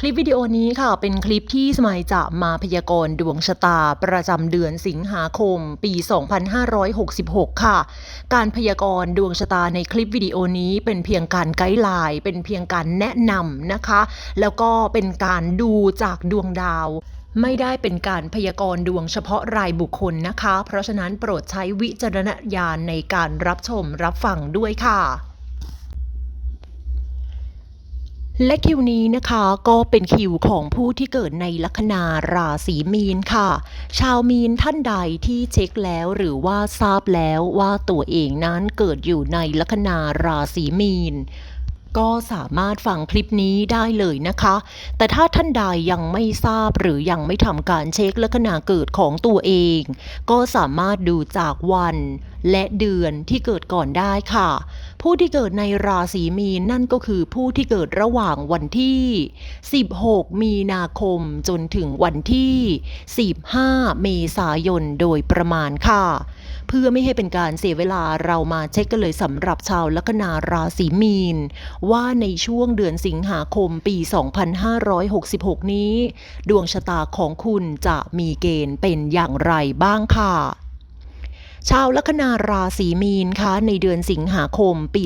คลิปวิดีโอนี้ค่ะเป็นคลิปที่สมัยจะมาพยากรณ์ดวงชะตาประจำเดือนสิงหาคม ปี 2566 ค่ะ การพยากรณ์ดวงชะตาในคลิปวิดีโอนี้เป็นเพียงการไกด์ไลน์เป็นเพียงการแนะนำนะคะ แล้วก็เป็นการดูจากดวงดาวไม่ได้เป็นการพยากรณ์ดวงเฉพาะรายบุคคลนะคะ เพราะฉะนั้นโปรดใช้วิจารณญาณในการรับชมรับฟังด้วยค่ะ และคิวนี้นะคะก็เป็นคิวของผู้ที่เกิดในลัคนาราศีมีนค่ะ ชาวมีนท่านใดที่เช็คแล้วหรือว่าทราบแล้วว่าตัวเองนั้นเกิดอยู่ในลัคนาราศีมีนก็สามารถฟังคลิปนี้ได้เลยนะคะ แต่ถ้าท่านใดยังไม่ทราบหรือยังไม่ทำการเช็คลัคนาเกิดของตัวเอง ก็สามารถดูจากวัน และเดือนที่เกิดก่อนได้ค่ะ ผู้ที่เกิดในราศีมีนนั่นก็คือผู้ที่เกิดระหว่างวันที่ 16 มีนาคมจนถึงวันที่ 15 เมษายนโดยประมาณค่ะ เพื่อไม่ให้เป็นการเสียเวลาเรามาเช็คกันเลยสำหรับชาวลัคนาราศีมีน ว่าในช่วงเดือนสิงหาคมปี 2566 นี้ ดวงชะตาของคุณจะมีเกณฑ์เป็นอย่างไรบ้างค่ะ ชาวลัคนาราศีมีนคะในเดือนสิงหาคมปี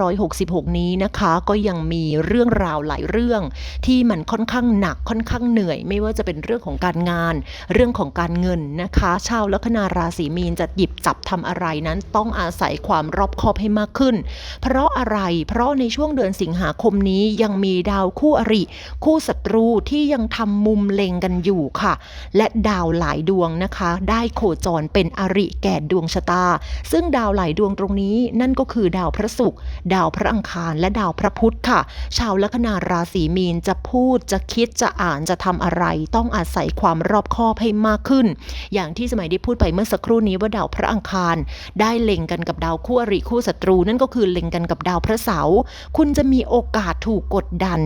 2566 นี้นะคะ ก็ยังมีเรื่องราวหลายเรื่อง ที่มันค่อนข้างหนักค่อนข้างเหนื่อย ไม่ว่าจะเป็นเรื่องของการงาน เรื่องของการเงินนะคะ ชาวลัคนาราศีมีนจะหยิบจับทำอะไรนั้นต้องอาศัยความรอบคอบให้มากขึ้น เพราะอะไรเพราะในช่วงเดือนสิงหาคมนี้ยังมีดาวคู่อริ คู่ศัตรูที่ยังทำมุมเล็งกันอยู่ค่ะ และดาวหลายดวงนะคะ ได้โคจรเป็นอริแก่ดวงชะตา ซึ่งดาวหลายดวงตรงนี้นั่นก็คือดาวพระศุกร์ดาวพระอังคารและดาวพระพุธค่ะ ชาวลัคนาราศีมีนจะพูดจะคิดจะอ่านจะทำอะไร ต้องอาศัยความรอบคอบให้มากขึ้น อย่างที่สมัยได้พูดไปเมื่อสักครู่นี้ว่าดาวพระอังคาร ได้เล็งกันกับดาวคู่อริคู่ศัตรู นั่นก็คือเล็งกันกับดาวพระเสาร์คุณจะมีโอกาสถูกกดดัน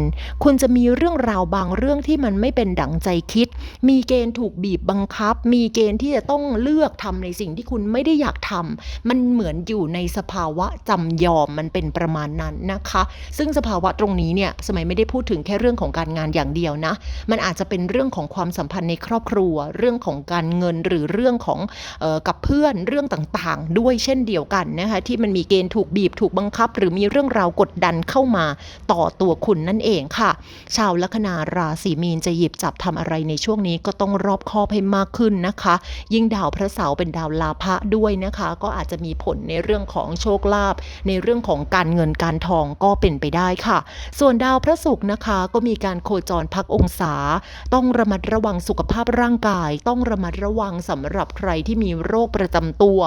คุณจะมีเรื่องราวบางเรื่องที่มันไม่เป็นดั่งใจคิด มีเกณฑ์ถูกบีบบังคับ มีเกณฑ์ที่จะต้องเลือกทำในสิ่งที่คุณณไม่ได้อยากทำมันเหมือนอยู่ในสภาวะจำยอมมันเป็นประมาณนั้นนะคะ ซึ่งสภาวะตรงนี้เนี่ยสมัยไม่ได้พูดถึงแค่เรื่องของการงานอย่างเดียวนะ มันอาจจะเป็นเรื่องของความสัมพันธ์ในครอบครัว เรื่องของการเงินหรือเรื่องของออกับเพื่อนเรื่องต่างๆ ด้วยเช่นเดียวกันนะคะที่มันมีเกณฑ์ถูกบีบถูกบังคับ หรือมีเรื่องราวกดดันเข้ามาต่อตัวคุณนั่นเองค่ะ ชาวลัคนาราศีมีนจะหยิบจับทำอะไรในช่วงนี้ก็ต้องรอบคอบให้มากขึ้นนะคะ ยิ่งดาวพระเสาร์เป็นดาวลาภะด้วยนะคะ ก็อาจจะมีผลในเรื่องของโชคลาภในเรื่องของการเงินการทองก็เป็นไปได้ค่ะ ส่วนดาวพระศุกร์นะคะก็มีการโคจรพักองศา ต้องระมัดระวังสุขภาพร่างกาย ต้องระมัดระวังสำหรับใครที่มีโรคประจำตัว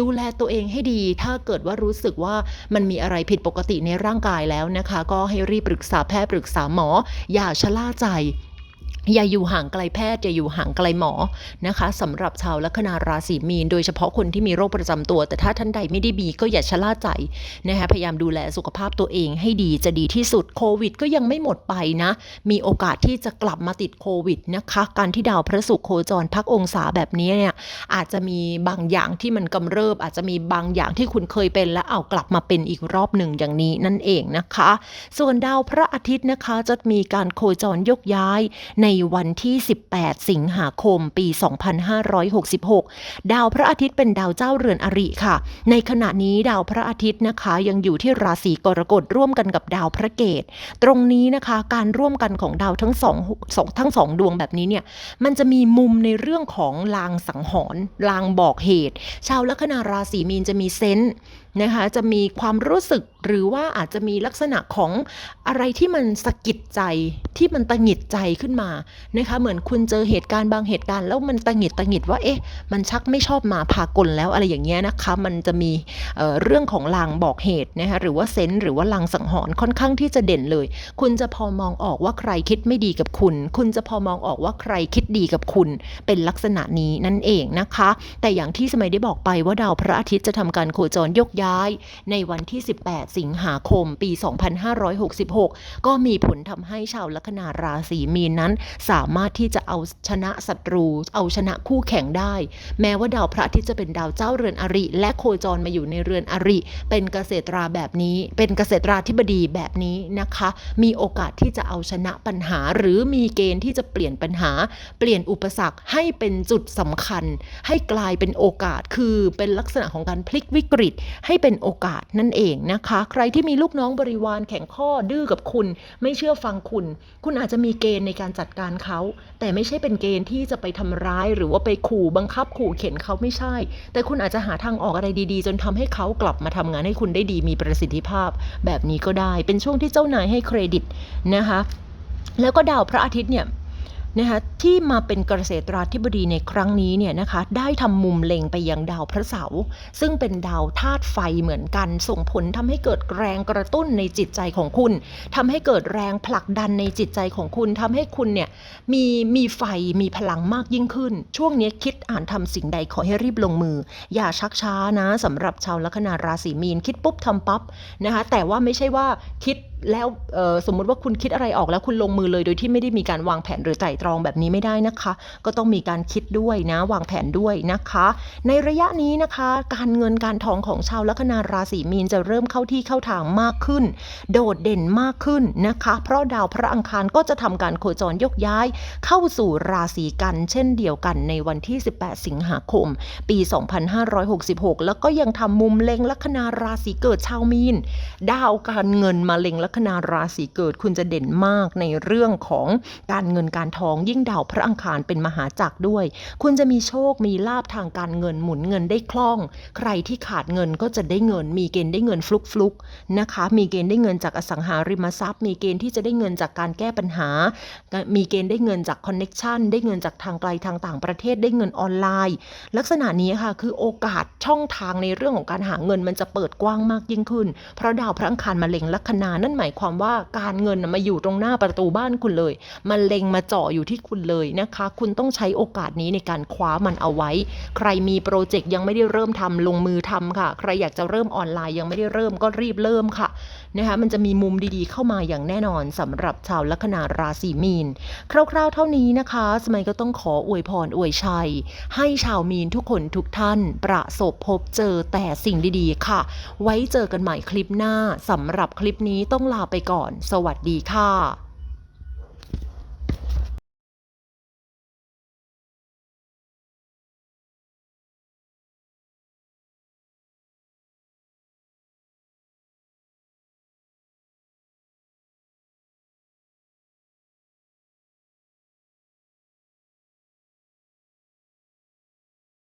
ดูแลตัวเองให้ดี ถ้าเกิดว่ารู้สึกว่ามันมีอะไรผิดปกติในร่างกายแล้วนะคะ ก็ให้รีบปรึกษาแพทย์ปรึกษาหมอ อย่าชะล่าใจ อย่าอยู่ห่างไกลแพทย์อย่าอยู่ห่างไกลหมอนะคะสำหรับชาวลัคนาราศีมีน โดยเฉพาะคนที่มีโรคประจำตัว แต่ถ้าท่านใดไม่ได้มีก็อย่าชะล่าใจนะคะพยายามดูแลสุขภาพตัวเองให้ดีจะดีที่สุดโควิด ก็ยังไม่หมดไปนะ มีโอกาสที่จะกลับมาติดโควิดนะคะ การที่ดาวพระศุกร์โคจรพักองศาแบบนี้เนี่ยอาจจะมีบางอย่างที่มันกำเริบ อาจจะมีบางอย่างที่คุณเคยเป็นแล้วเอากลับมาเป็นอีกรอบหนึ่งอย่างนี้นั่นเองนะคะ ส่วนดาวพระอาทิตย์นะคะจะมีการโคจรยกย้ายในวันที่ 18 สิงหาคมปี 2566 ดาวพระอาทิตย์เป็นดาวเจ้าเรือนอริค่ะ ในขณะนี้ดาวพระอาทิตย์นะคะยังอยู่ที่ราศีกรกฎร่วมกันกับดาวพระเกตตรงนี้นะคะการร่วมกันของดาวทั้งสองสองทั้งสองดวงแบบนี้เนี่ยมันจะมีมุมในเรื่องของลางสังหรณ์ลางบอกเหตุ ชาวลัคนาราศีมีนจะมีเซนส์ นะคะจะมีความรู้สึกหรือว่าอาจจะมีลักษณะของอะไรที่มันสะกิดใจที่มันตังหงิดใจขึ้นมานะคะเหมือนคุณเจอเหตุการณ์บางเหตุการณ์แล้วมันตังหงิดตังหงิดว่าเอ๊ะมันชักไม่ชอบมาพากลแล้วอะไรอย่างเงี้ยนะคะมันจะมีเเรื่องของลางบอกเหตุนะคะหรือว่าเซนส์หรือว่าลางสังหรณ์ค่อนข้างที่จะเด่นเลย คุณจะพอมองออกว่าใครคิดไม่ดีกับคุณ คุณจะพอมองออกว่าใครคิดดีกับคุณ เป็นลักษณะนี้นั่นเองนะคะ แต่อย่างที่สมัยได้บอกไปว่าดาวพระอาทิตย์จะทำการโคจรยกย้ายย้าย ในวันที่ 18 สิงหาคมปี 2566 ก็มีผลทำให้ชาวลัคนาราศีมีนนั้น สามารถที่จะเอาชนะศัตรู เอาชนะคู่แข่งได้ แม้ว่าดาวพระอาทิตย์จะเป็นดาวเจ้าเรือนอริ และโคจรมาอยู่ในเรือนอริ เป็นเกษตราแบบนี้ เป็นเกษตราธิบดีแบบนี้นะคะ มีโอกาสที่จะเอาชนะปัญหา หรือมีเกณฑ์ที่จะเปลี่ยนปัญหา เปลี่ยนอุปสรรคให้เป็นจุดสำคัญ ให้กลายเป็นโอกาสคือเป็นลักษณะของการพลิกวิกฤตให้เป็นโอกาสนั่นเองนะคะ ใครที่มีลูกน้องบริวารแข็งข้อดื้อกับคุณ ไม่เชื่อฟังคุณ คุณอาจจะมีเกณฑ์ในการจัดการเขา แต่ไม่ใช่เป็นเกณฑ์ที่จะไปทำร้ายหรือว่าไปขู่บังคับขู่เข็นเขาไม่ใช่ แต่คุณอาจจะหาทางออกอะไรดีๆ จนทำให้เขากลับมาทำงานให้คุณได้ดีมีประสิทธิภาพ แบบนี้ก็ได้เป็นช่วงที่เจ้านายให้เครดิตนะคะ แล้วก็ดาวพระอาทิตย์เนี่ย นะคะที่มาเป็นเกษตราธิบดีในครั้งนี้เนี่ยนะคะได้ทำมุมเล็งไปยังดาวพระเสาร์ซึ่งเป็นดาวธาตุไฟเหมือนกัน ส่งผลทำให้เกิดแรงกระตุ้นในจิตใจของคุณทำให้เกิดแรงผลักดันในจิตใจของคุณทำให้คุณเนี่ยมีมีไฟมีพลังมากยิ่งขึ้น ช่วงนี้คิดอ่านทำสิ่งใดขอให้รีบลงมือ อย่าชักช้านะสำหรับชาวลัคนาราศีมีนคิดปุ๊บทำปั๊บนะคะแต่ว่าไม่ใช่ว่าคิด แล้วสมมุติว่าคุณคิดอะไรออกแล้วคุณลงมือเลยโดยที่ไม่ได้มีการวางแผนหรือไตร่ตรองแบบนี้ไม่ได้นะคะ ก็ต้องมีการคิดด้วยนะ วางแผนด้วยนะคะ ในระยะนี้นะคะ การเงินการทองของชาวลัคนาราศีมีนจะเริ่มเข้าที่เข้าทางมากขึ้น โดดเด่นมากขึ้นนะคะ เพราะดาวพระอังคารก็จะทำการโคจรยกย้าย เข้าสู่ราศีกัน เช่นเดียวกันในวันที่ 18 สิงหาคม ปี 2566 แล้วก็ยังทำมุมเล็งลัคนาราศีเกิดชาวมีน ดาวการเงินมาเล็งลัคนาราศีเกิดคุณจะเด่นมากในเรื่องของการเงินการทองยิ่งดาวพระอังคารเป็นมหาจักรด้วย คุณจะมีโชคมีลาบทางการเงินหมุนเงินได้คล่อง ใครที่ขาดเงินก็จะได้เงิน มีเกณฑ์ได้เงินฟลุกฟลุกนะคะ มีเกณฑ์ได้เงินจากอสังหาริมทรัพย์ มีเกณฑ์ที่จะได้เงินจากการแก้ปัญหา มีเกณฑ์ได้เงินจากคอนเน็กชันได้เงินจากทางไกลทางต่างประเทศได้เงินออนไลน์ ลักษณะนี้ค่ะคือโอกาสช่องทางในเรื่องของการหาเงินมันจะเปิดกว้างมากยิ่งขึ้น เพราะดาวพระอังคารมาเล็งลัคนานั่นหมายความว่าการเงินมาอยู่ตรงหน้าประตูบ้านคุณเลย มันเล็งมาเจาะอยู่ที่คุณเลยนะคะ คุณต้องใช้โอกาสนี้ในการคว้ามันเอาไว้ ใครมีโปรเจกต์ยังไม่ได้เริ่มทำลงมือทำค่ะ ใครอยากจะเริ่มออนไลน์ยังไม่ได้เริ่มก็รีบเริ่มค่ะนะคะ มันจะมีมุมดีๆเข้ามาอย่างแน่นอนสำหรับชาวลัคนาราศีมีน คร่าวๆ เท่านี้นะคะ สมัยก็ต้องขออวยพรอวยชัย ให้ชาวมีนทุกคนทุกท่าน ประสบพบเจอแต่สิ่งดีๆ ค่ะ ไว้เจอกันใหม่คลิปหน้าสำหรับคลิปนี้ต้องลาไปก่อน สวัสดีค่ะ